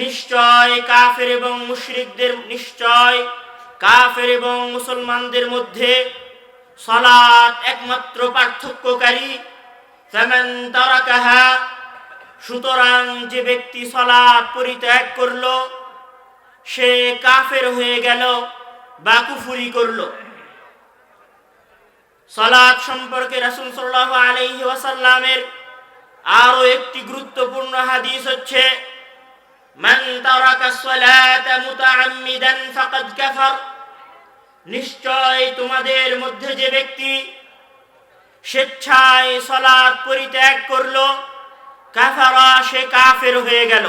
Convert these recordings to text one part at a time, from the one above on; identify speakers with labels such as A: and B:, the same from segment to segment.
A: নিশ্চয় কাফের এবং মুশরিকদের, নিশ্চয় কাফের এবং মুসলমানদের মধ্যে সলাৎ একমাত্র পার্থক্যকারী। ফামান তারাকাহা, সুতরাং যে ব্যক্তি সলাৎ পরিত্যাগ করল, সে কাফের হয়ে গেল বা কুফুরি করল। সালাত সম্পর্কে রাসূল সাল্লাল্লাহু আলাইহি ওয়াসাল্লামের আরও একটি গুরুত্বপূর্ণ হাদিস হচ্ছে মান তারাকা সালাতা মুতাআম্মিদান ফাকাদ কাফার। নিশ্চয় তোমাদের মধ্যে যে ব্যক্তি স্বেচ্ছায় সালাত পরিত্যাগ করল, কাফারা সে কাফের হয়ে গেল।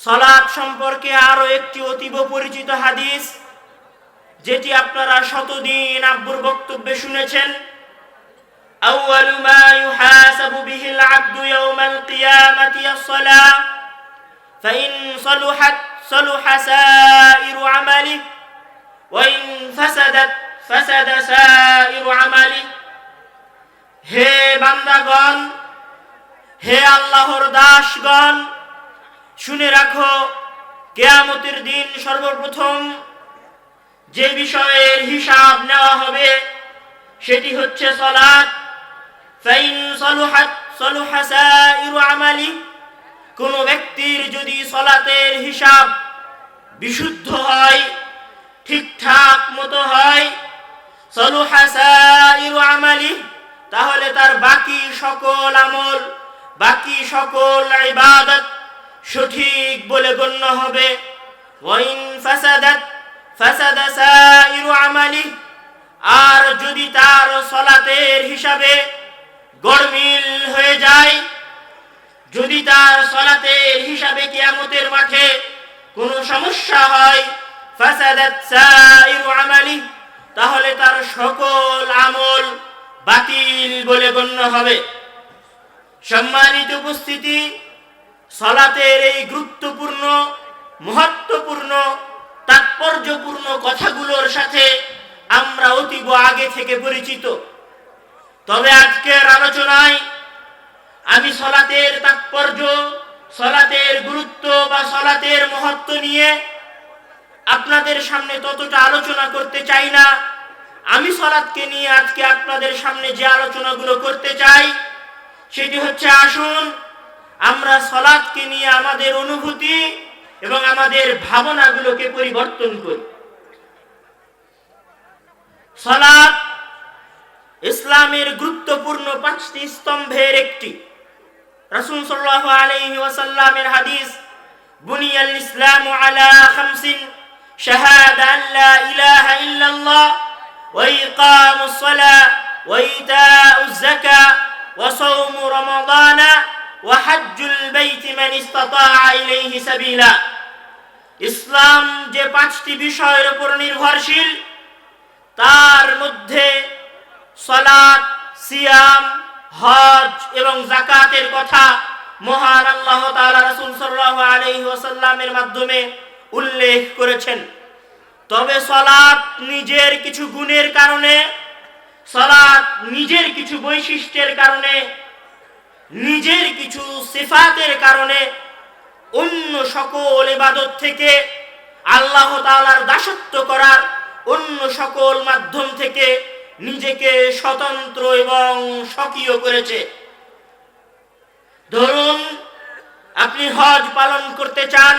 A: সালাত সম্পর্কে আরও একটি অতীব পরিচিত হাদিস, যেটি আপনারা শতদিন আব্বুর বক্তব্যে শুনেছেন। أول ما يحاسب به العبد يوم القيامة الصلاة فإن صلحت صلح سائر عمله وإن فسدت فسد سائر عمله হে বান্দাগণ হে আল্লাহর দাসগণ শুনে রাখো কেয়ামতের দিন সর্বপ্রথম যে বিষয়ের হিসাব নেওয়া হবে সেটি হচ্ছে সলাৎ ফাইন সলুহাত সলুহা সাইরু আমালি, কোন ব্যক্তির যদি সলাতের হিসাব বিশুদ্ধ হয়, ঠিকঠাক মতো হয়, সলুহা সাইরু আমালি, তাহলে তার বাকি সকল আমল, বাকি সকল ইবাদত সঠিক বলে গণ্য হবে। ওয়াইন ফাসাদাত, ফাসাদা সাইরু আমালি, আর যদি তার সলাতের হিসাবে গড়মিল হয়ে যায়। যদি তার সলাতের হিসাবে কিয়ামতের মাঠে কোনো সমস্যা হয়, ফাসাদাত সাইরু আমালি, তাহলে তার সকল আমল বাতিল বলে গণ্য হবে। সম্মানিত উপস্থিতি, সলাতের এই গুরুত্বপূর্ণ, মহত্বপূর্ণ, তাৎপর্যপূর্ণ কথাগুলোর সাথে আমরা অতীব আগে থেকে পরিচিত। তবে আজকের আলোচনায় আমি সলাতের তাৎপর্য, সলাতের গুরুত্ব বা সলাতের মহত্ব নিয়ে আপনাদের সামনে ততটা আলোচনা করতে চাই না। আমি সলাৎকে নিয়ে আজকে আপনাদের সামনে যে আলোচনাগুলো করতে চাই, সেটি হচ্ছে আসুন, আমরা সলাৎকে নিয়ে আমাদের অনুভূতি এবং আমাদের ভাবনাগুলোকে পরিবর্তন করি। সলাৎ ইসলামের গুরুত্বপূর্ণ পাঁচটি স্তম্ভের একটি। রাসূল সাল্লাল্লাহু আলাইহি ওয়াসাল্লামের হাদিস, বুনিয়াল ইসলামু আলা খামসিন, শাহাদা আন লা ইলাহা ইল্লাল্লাহ, ওয়া ইকামুস সালাহ ওয়া ইতাউজ যাকাহ ওয়া সাওমু রমাদানা, ওয়া হজ্জুল বাইতি ইসলাম যে পাঁচটি বিষয়ের উপর নির্ভরশীল, তার মধ্যে সলাৎ সিয়াম, হজ এবং জাকাতের কথা মহান আল্লাহ তাআলা রাসূল সাল্লাল্লাহু মাধ্যমে উল্লেখ করেছেন। তবে সলাৎ নিজের কিছু গুণের কারণে সলাৎ নিজের কিছু বৈশিষ্ট্যের কারণে, নিজের কিছু সিফাতের কারণে অন্য সকল ইবাদত থেকে আল্লাহ তাআলার দাসত্ব করার অন্য সকল মাধ্যম থেকে নিজেকে স্বতন্ত্র এবং সক্রিয় করেছে। ধরুন, আপনি হজ পালন করতে চান,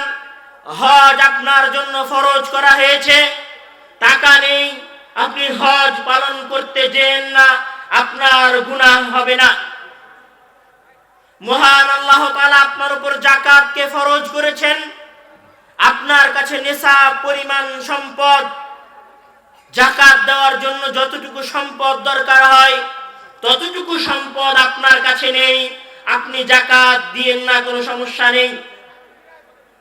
A: হজ আপনার জন্য ফরজ করা হয়েছে, টাকা নেই, আপনি হজ পালন করতে যেন না, আপনার গুনাহ হবে না। মহান আল্লাহ তাআলা আপনার উপর জাকাতকে ফরজ করেছেন, আপনার কাছে নেশাব পরিমাণ সম্পদ জাকাত দেওয়ার জন্য যতটুকু সম্পদ দরকার হয়, ততটুকু সম্পদ আপনার কাছে নেই। আপনি জাকাত দিয়েন না, কোনো সমস্যা নেই।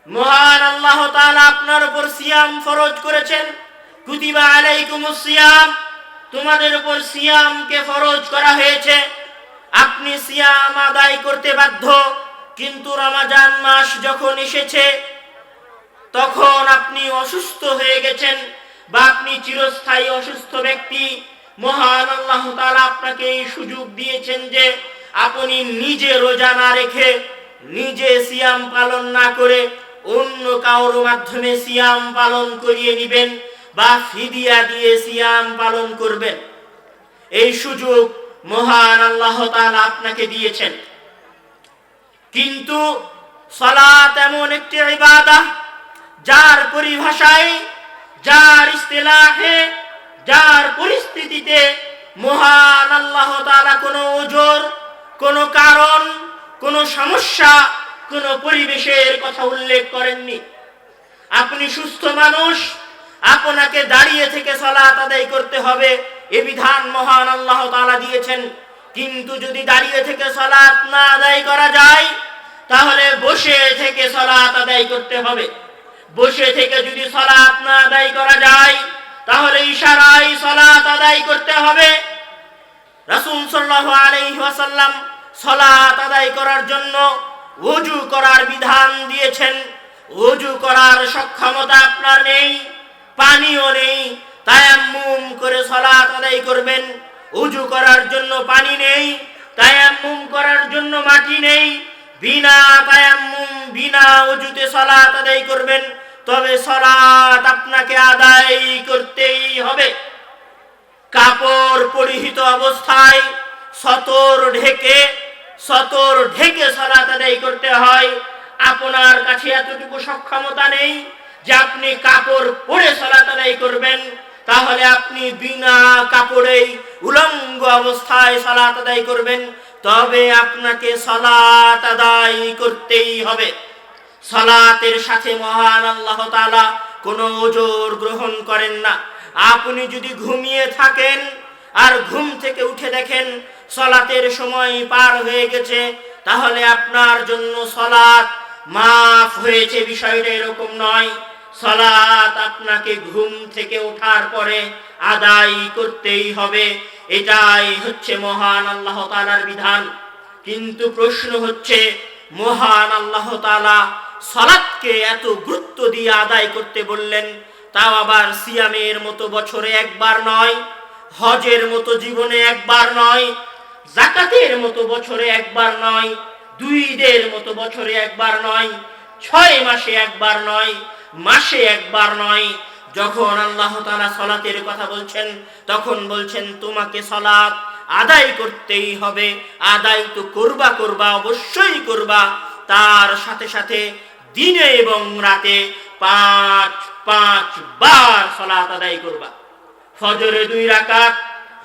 A: মহান আল্লাহ তাআলা আপনার উপর সিয়াম ফরজ করেছেন। কুতিবা আলাইকুমুস সিয়াম, তোমাদের উপর সিয়ামকে ফরজ করা হয়েছে। আপনি সিয়াম আদায় করতে বাধ্য, কিন্তু রমাজান মাস যখন এসেছে, তখন আপনি অসুস্থ হয়ে গেছেন। বা আপনি চিরস্থায়ী অসুস্থ ব্যক্তি, মহান আল্লাহ তাআলা আপনাকে এই সুযোগ দিয়েছেন যে আপনি নিজে রোজা না রেখে নিজে সিয়াম পালন না করে অন্য কারোর মাধ্যমে সিয়াম পালন করিয়ে নিবেন বা ফিদিয়া দিয়ে সিয়াম পালন করবেন। এই সুযোগ মহান আল্লাহ তাআলা আপনাকে দিয়েছেন। কিন্তু সলাত এমন একটি ইবাদা যার পরিভাষায় যার ইস্তেলাহে, যার পরিস্থিতিতে মহান আল্লাহ তাআলা কোনো ওজোর, কোনো কারণ, কোনো সমস্যা, কোনো পরিবেশের কথা উল্লেখ করেননি। আপনি সুস্থ মানুষ, আপনাকে দাঁড়িয়ে থেকে সলাত আদায় করতে হবে, এ বিধান মহান আল্লাহ তালা দিয়েছেন। কিন্তু যদি দাঁড়িয়ে থেকে সলাত না আদায় করা যায়, তাহলে বসে থেকে সলাত আদায় করতে হবে। বসে থেকে যদি সলাত না আদায় করা যায়, তাহলে ইশারায় সলাত আদায় করতে হবে। রাসূল সাল্লাল্লাহু আলাইহি ওয়াসাল্লাম সলাত আদায় করার জন্য ওযু করার বিধান দিয়েছেন। ওযু করার সক্ষমতা আপনার নেই, পানিও নেই, তায়াম্মুম করে সলাত আদায় করবেন। উজু করার জন্য পানি নেই, তায়াম্মুম করার জন্য মাটি নেই। বিনা তায়াম্মুম, বিনা উজুতে সলাত আদায় করবেন। তবে সলাত আপনাকে আদায় করতেই হবে। কাপড় পরিহিত অবস্থায় সতর ঢেকে সতর ঢেকে সলাত আদায় করতে হয়। আপনার কাছে এতটুকু সক্ষমতা নেই যে আপনি কাপড় পরে সলাত আদায় করবেন। তাহলে আপনি বিনা কাপড়েই উলঙ্গ অবস্থায় সলাত আদায় করবেন। তবে আপনাকে সলাত আদায় করতেই হবে। সলাতের সাথে মহান আল্লাহ তাআলা কোনো ওজোর গ্রহণ করেন না। আপনি যদি ঘুমিয়ে থাকেন আর ঘুম থেকে উঠে দেখেন সলাতের সময় পার হয়ে গেছে, তাহলে আপনার জন্য সলাত মাফ হয়েছে, বিষয়টা এরকম নয়। সলাত আপনাকে ঘুম থেকে ওঠার পরে আদায় করতেই হবে। এটাই হচ্ছে মহান আল্লাহ তাআলার বিধান। কিন্তু প্রশ্ন হচ্ছে, মহান আল্লাহ তাআলা সলাৎকে এত গুরুত্ব দিয়ে আদায় করতে বললেন, তাও আবার সিয়ামের মতো বছরে একবার নয়, হজের মতো জীবনে একবার নয়, জাকাতের মতো বছরে একবার নয়, দুই ঈদের মতো বছরে একবার নয়, ছয় মাসে একবার নয়, মাসে একবার নয়। যখন আল্লাহ তাআলা সলাতের কথা বলছেন, তখন বলছেন, তোমাকে সলাত আদায় করতেই হবে, আদায় তো করবা করবা, অবশ্যই করবা। তার সাথে সাথে দিনে এবং রাতে পাঁচ পাঁচ বার সলাত আদায় করবা। ফজরে দুই রাকাত,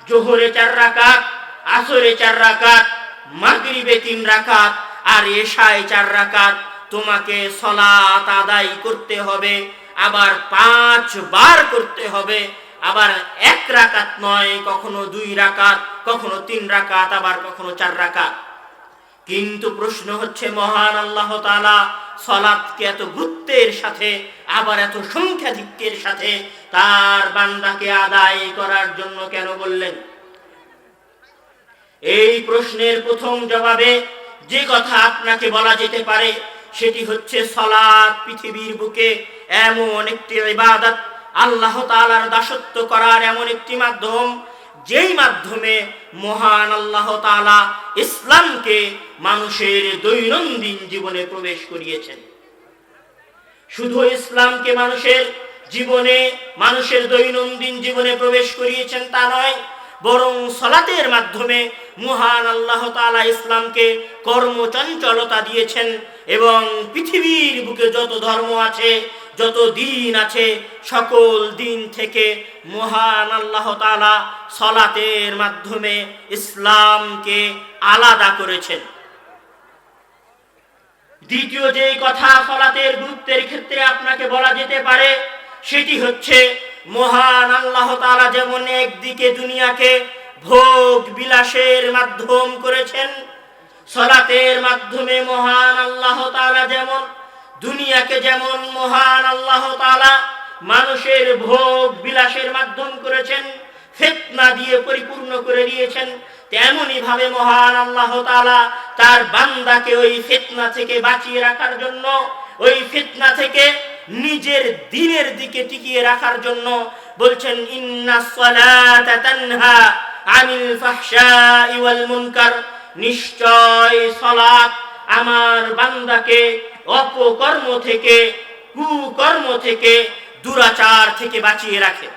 A: জোহরে চার রাকাত, আসরে চার রাকাত, মাগরিবে তিন রাকাত আর এশায় চার রাকাত। তোমাকে সলাত আদায় করতে হবে, আবার পাঁচ বার করতে হবে, আবার এক রাকাত নয়, কখনো দুই রাকাত, কখনো তিন রাকাত, আবার কখনো চার রাকাত। কিন্তু প্রশ্ন হচ্ছে, মহান আল্লাহ তাআলা সলাৎকে এত গুরুত্বের সাথে, আবার এত সংখ্যাধিক্যের সাথে তার বান্দাকে আদায় করার জন্য কেন বললেন? এই প্রশ্নের প্রথম জবাবে যে কথা আপনাকে বলা যেতে পারে, সেটি হচ্ছে সলাৎ পৃথিবীর বুকে এমন একটি ইবাদত, আল্লাহ তাআলার দাসত্ব করার এমন একটি মাধ্যম যেই মাধ্যমে মহান আল্লাহ তাআলা ইসলামকে মানুষের দৈনন্দিন জীবনে প্রবেশ করিয়েছেন। শুধু ইসলামকে মানুষের জীবনে, মানুষের দৈনন্দিন জীবনে প্রবেশ করিয়েছেন তা নয়, বরং সলাতের মাধ্যমে মহান আল্লাহ তাআলা ইসলামকে কর্মচঞ্চলতা দিয়েছেন এবং পৃথিবীর বুকে যত ধর্ম আছে যত দিন আছে সকল দিন থেকে মহান আল্লাহ তাআলা সলাতের মাধ্যমে ইসলামকে আলাদা করেছেন। দ্বিতীয় যে কথা সলাতের গুরুত্বের ক্ষেত্রে আপনাকে বলা যেতে পারে, সেটি হচ্ছে মহান আল্লাহ তাআলা যেমন একদিকে দুনিয়াকে ভোগ বিলাসের মাধ্যম করেছেন, সলাতের মাধ্যমে মহান আল্লাহ তাআলা যেমন দুনিয়াকে যেমন মহান আল্লাহ তাআলা মানুষের ভোগ বিলাসের মাধ্যম করেছেন, ফিতনা দিয়ে পরিপূর্ণ করে দিয়েছেন, তেমনি ভাবে মহান আল্লাহ তাআলা তার বান্দাকে ওই ফিতনা থেকে বাঁচিয়ে রাখার জন্য, ওই ফিতনা থেকে নিজের দিনের দিকে টিকিয়ে রাখার জন্য বলছেন, ইন্না আনিল মুনকার। নিশ্চয় সালাত আমার বান্দাকে অপকর্ম থেকে কুকর্ম থেকে দুরাচার থেকে বাঁচিয়ে রাখে।